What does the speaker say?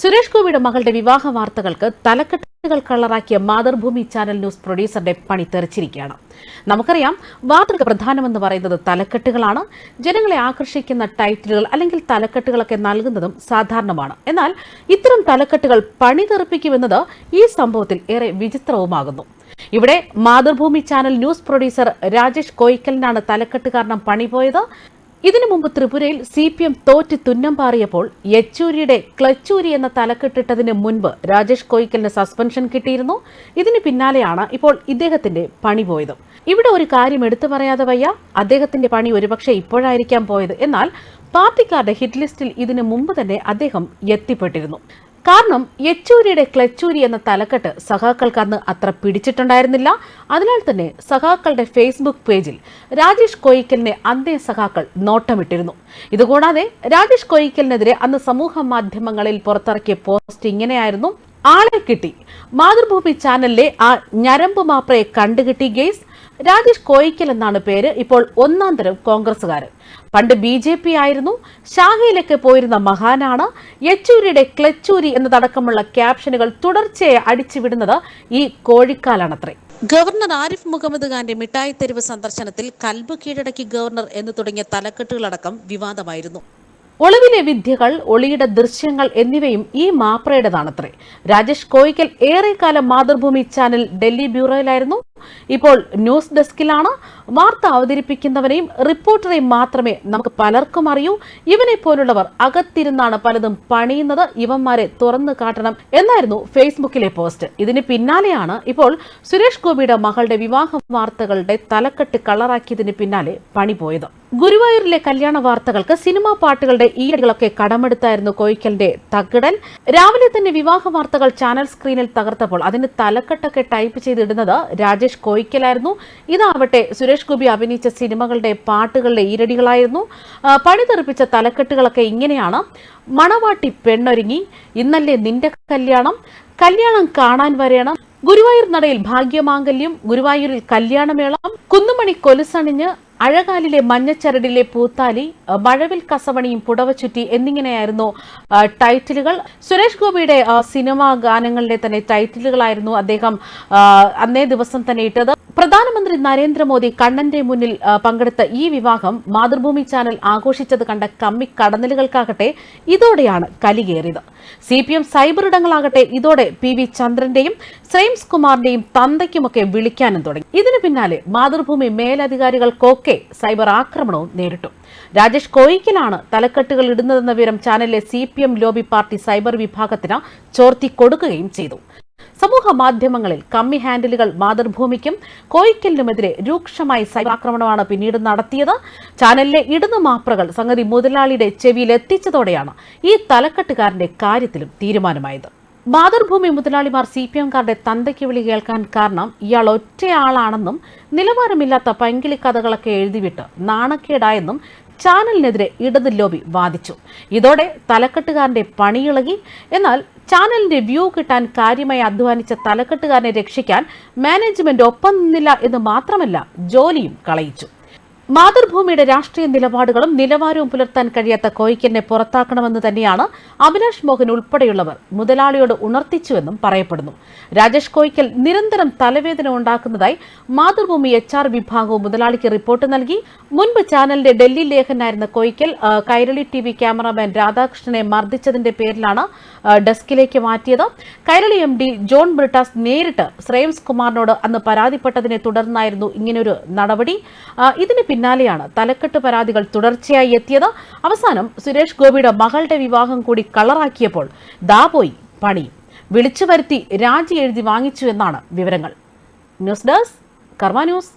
സുരേഷ് ഗോപിയുടെ മകളുടെ വിവാഹ വാർത്തകൾക്ക് തലക്കെട്ടുകൾ കളറാക്കിയ മാതൃഭൂമി ചാനൽ ന്യൂസ് പ്രൊഡ്യൂസറുടെ പണി തെറിച്ചിരിക്കുകയാണ്. നമുക്കറിയാം വാർത്തകൾ പ്രധാനമെന്ന് പറയുന്നത് തലക്കെട്ടുകളാണ്. ജനങ്ങളെ ആകർഷിക്കുന്ന ടൈറ്റിലുകൾ അല്ലെങ്കിൽ തലക്കെട്ടുകളൊക്കെ നൽകുന്നതും സാധാരണമാണ്. എന്നാൽ ഇത്തരം തലക്കെട്ടുകൾ പണി തെറിപ്പിക്കുമെന്നത് ഈ സംഭവത്തിൽ ഏറെ വിചിത്രവുമാകുന്നു. ഇവിടെ Mathrubhumi channel news producer Rajesh കോയിക്കലിനാണ് തലക്കെട്ട് കാരണം പണി പണിപോയത് ഇതിനു മുമ്പ് ത്രിപുരയിൽ സി പി എം തോറ്റ് തുന്നം പാറിയപ്പോൾ യെച്ചൂരിയുടെ ക്ലച്ചൂരി എന്ന തലക്കെട്ടിട്ടതിന് മുൻപ് രാജേഷ് കോയിക്കലിന് സസ്പെൻഷൻ കിട്ടിയിരുന്നു. ഇതിന് പിന്നാലെയാണ് ഇപ്പോൾ ഇദ്ദേഹത്തിന്റെ പണി പോയത്. ഇവിടെ ഒരു കാര്യം എടുത്തു പറയാതെ വയ്യ. അദ്ദേഹത്തിന്റെ പണി ഒരുപക്ഷെ ഇപ്പോഴായിരിക്കാം പോയത്. എന്നാൽ പാർട്ടിക്കാരുടെ ഹിറ്റ് ലിസ്റ്റിൽ ഇതിനു മുമ്പ് തന്നെ അദ്ദേഹം എത്തിപ്പെട്ടിരുന്നു. കാരണം യെച്ചൂരിയുടെ ക്ലച്ചൂരി എന്ന തലക്കെട്ട് സഖാക്കൾക്ക് അന്ന് അത്ര പിടിച്ചിട്ടുണ്ടായിരുന്നില്ല. അതിനാൽ തന്നെ സഖാക്കളുടെ ഫേസ്ബുക്ക് പേജിൽ രാജേഷ് കോയിക്കലിനെ അന്തേ സഖാക്കൾ നോട്ടമിട്ടിരുന്നു. ഇതുകൂടാതെ രാജേഷ് കോയിക്കലിനെതിരെ അന്ന് സമൂഹ മാധ്യമങ്ങളിൽ പുറത്തിറക്കിയ പോസ്റ്റ് ഇങ്ങനെയായിരുന്നു. ആളെ കിട്ടി. മാതൃഭൂമി ചാനലിലെ ആ ഞരമ്പ് മാപ്രയെ കണ്ടുകിട്ടി ഗെയ്സ്. രാജേഷ് കോയിക്കൽ എന്നാണ് പേര്. ഇപ്പോൾ ഒന്നാം തരം കോൺഗ്രസുകാരൻ പണ്ട് ബി ജെ പി ആയിരുന്നു. ഷാഹയിലേക്ക് പോയിരുന്ന മഹാനാണ്. യെച്ചൂരിയുടെ ക്ലച്ചൂരി എന്നതടക്കമുള്ള ക്യാപ്ഷനുകൾ തുടർച്ചയായി അടിച്ചുവിടുന്നത് ഈ കോഴിക്കാലാണത്രേ. ഗവർണർ ആരിഫ് മുഹമ്മദ് ഖാന്റെ മിഠായി തെരുവ് സന്ദർശനത്തിൽ കൽബ് കീഴടക്കി ഗവർണർ എന്ന് തുടങ്ങിയ തലക്കെട്ടുകളടക്കം വിവാദമായിരുന്നു. ഒളിവിലെ വിദ്യകൾ ഒളിയുടെ ദൃശ്യങ്ങൾ എന്നിവയും ഈ മാപ്രയുടേതാണത്രേ. രാജേഷ് കോയിക്കൽ ഏറെക്കാലം മാതൃഭൂമി ചാനൽ ഡൽഹി ബ്യൂറോയിലായിരുന്നു. ഇപ്പോൾ ന്യൂസ് ഡെസ്കിലാണ് വാർത്ത അവതരിപ്പിക്കുന്നവരെയും റിപ്പോർട്ടറെയും മാത്രമേ നമുക്ക് പലർക്കും അറിയൂ. ഇവനെ പോലുള്ളവർ അകത്തിരുന്നാണ് പലതും പണിയുന്നത്. ഇവന്മാരെ തുറന്നു കാട്ടണം എന്നായിരുന്നു ഫേസ്ബുക്കിലെ പോസ്റ്റ്. ഇതിന് പിന്നാലെയാണ് ഇപ്പോൾ സുരേഷ് ഗോപിയുടെ മകളുടെ വിവാഹ വാർത്തകളുടെ തലക്കെട്ട് കളറാക്കിയതിന് പിന്നാലെ പണി പോയത്. ഗുരുവായൂരിലെ കല്യാണ വാർത്തകൾക്ക് സിനിമാ പാട്ടുകളുടെ ഈരടികളൊക്കെ കടമെടുത്തായിരുന്നു കോയിക്കലിന്റെ തകിടൻ. രാവിലെ തന്നെ വിവാഹ വാർത്തകൾ ചാനൽ സ്ക്രീനിൽ തകർത്തപ്പോൾ അതിന് തലക്കെട്ടൊക്കെ ടൈപ്പ് ചെയ്തിടുന്നത് രാജേഷ് കോയിക്കലായിരുന്നു. ഇതാവട്ടെ സുരേഷ് ഗോപി അഭിനയിച്ച സിനിമകളുടെ പാട്ടുകളുടെ ഈരടികളായിരുന്നു പണിതെറിപ്പിച്ച പണി തലക്കെട്ടുകളൊക്കെ ഇങ്ങനെയാണ്. മണവാട്ടി പെണ്ണൊരുങ്ങി. ഇന്നല്ലേ നിന്റെ കല്യാണം. കല്യാണം കാണാൻ വരേണം ഗുരുവായൂർ നടയിൽ ഭാഗ്യമാംഗല്യം. ഗുരുവായൂരിൽ കല്യാണമേളം. കുന്നുമണി കൊലുസണിഞ്ഞ് അഴകാലിലെ മഞ്ഞച്ചരടിലെ പൂത്താലി മഴവിൽ കസവണിയും പുടവച്ചുറ്റി എന്നിങ്ങനെയായിരുന്നു ടൈറ്റിലുകൾ. സുരേഷ് ഗോപിയുടെ സിനിമാ ഗാനങ്ങളിലെ തന്നെ ടൈറ്റിലുകളായിരുന്നു അദ്ദേഹം അന്നേ ദിവസം തന്നെ ഇട്ടത്. പ്രധാനമന്ത്രി നരേന്ദ്രമോദി കണ്ണന്റെ മുന്നിൽ പങ്കെടുത്ത ഈ വിവാഹം മാതൃഭൂമി ചാനൽ ആഘോഷിച്ചത് കണ്ട കമ്മി കടന്നലുകൾക്കാകട്ടെ ഇതോടെയാണ് കലികേറിയത്. സി പി എം സൈബർ ഇടങ്ങളാകട്ടെ ഇതോടെ പി വി ചന്ദ്രന്റെയും ശ്രേംസ് കുമാറിന്റെയും തന്തയ്ക്കുമൊക്കെ വിളിക്കാനും തുടങ്ങി. ഇതിനു പിന്നാലെ മാതൃഭൂമി മേലധികാരികൾക്കൊക്കെ സൈബർ ആക്രമണവും നേരിട്ടു. രാജേഷ് കോയിക്കലാണ് തലക്കെട്ടുകൾ ഇടുന്നതെന്ന വിവരം ചാനലിലെ C P M lobby party cyber വിഭാഗത്തിന് ചോർത്തി കൊടുക്കുകയും ചെയ്തു. സമൂഹ മാധ്യമങ്ങളിൽ കമ്മി ഹാൻഡിലുകൾ മാതൃഭൂമിക്കും കോയിക്കലിനുമെതിരെ രൂക്ഷമായി സൈബർ ആക്രമണമാണ് പിന്നീട് നടത്തിയത്. ചാനലിലെ ഇടുന്ന മാപ്രകൾ സംഗതി മുതലാളിയുടെ ചെവിയിൽ എത്തിച്ചതോടെയാണ് ഈ തലക്കെട്ടുകാരന്റെ കാര്യത്തിലും തീരുമാനമായത്. മാതൃഭൂമി മുതലാളിമാർ സി പി എംകാരുടെ തന്തയ്ക്ക് വിളി കേൾക്കാൻ കാരണം ഇയാൾ ഒറ്റയാളാണെന്നും നിലവാരമില്ലാത്ത പൈങ്കിളി കഥകളൊക്കെ എഴുതിവിട്ട് നാണക്കേടായെന്നും ചാനലിനെതിരെ ഇടത് ലോബി വാദിച്ചു. ഇതോടെ തലക്കെട്ടുകാരന്റെ പണിയിളകി എന്നാൽ ചാനലിന്റെ വ്യൂ കിട്ടാൻ കാര്യമായി അധ്വാനിച്ച തലക്കെട്ടുകാരനെ രക്ഷിക്കാൻ മാനേജ്മെന്റ് ഒപ്പം നിന്നില്ല എന്ന് മാത്രമല്ല ജോലിയും കളയിച്ചു. മാതൃഭൂമിയുടെ രാഷ്ട്രീയ നിലപാടുകളും നിലവാരവും പുലർത്താൻ കഴിയാത്ത കോയിക്കനെ പുറത്താക്കണമെന്ന് തന്നെയാണ് അഭിലാഷ് മോഹൻ ഉൾപ്പെടെയുള്ളവർ മുതലാളിയോട് ഉണർത്തിച്ചുവെന്നും പറയപ്പെടുന്നു. രാജേഷ് കോയിക്കൽ നിരന്തരം തലവേദന ഉണ്ടാക്കുന്നതായി മാതൃഭൂമി എച്ച് ആർ വിഭാഗവും മുതലാളിക്ക് റിപ്പോർട്ട് നൽകി. മുൻപ് ചാനലിന്റെ Delhi ലേഖനായിരുന്ന Koyikkal Kairali T V cameraman രാധാകൃഷ്ണനെ മർദ്ദിച്ചതിന്റെ പേരിലാണ് ഡെസ്കിലേക്ക് മാറ്റിയത്. Kairali M D John Brittas നേരിട്ട് ശ്രേയംസ് കുമാറിനോട് അന്ന് പരാതിപ്പെട്ടതിനെ തുടർന്നായിരുന്നു ഇങ്ങനൊരു നടപടി. ഇതിന് പിന്നാലെയാണ് തലക്കെട്ട് പരാതികൾ തുടർച്ചയായി എത്തിയത്. അവസാനം സുരേഷ് ഗോപിയുടെ മകളുടെ വിവാഹം കൂടി കളറാക്കിയപ്പോൾ ദാ പോയി പണി. വിളിച്ചു വരുത്തി രാജി എഴുതി വാങ്ങിച്ചു എന്നാണ് വിവരങ്ങൾ. News desk Karma news.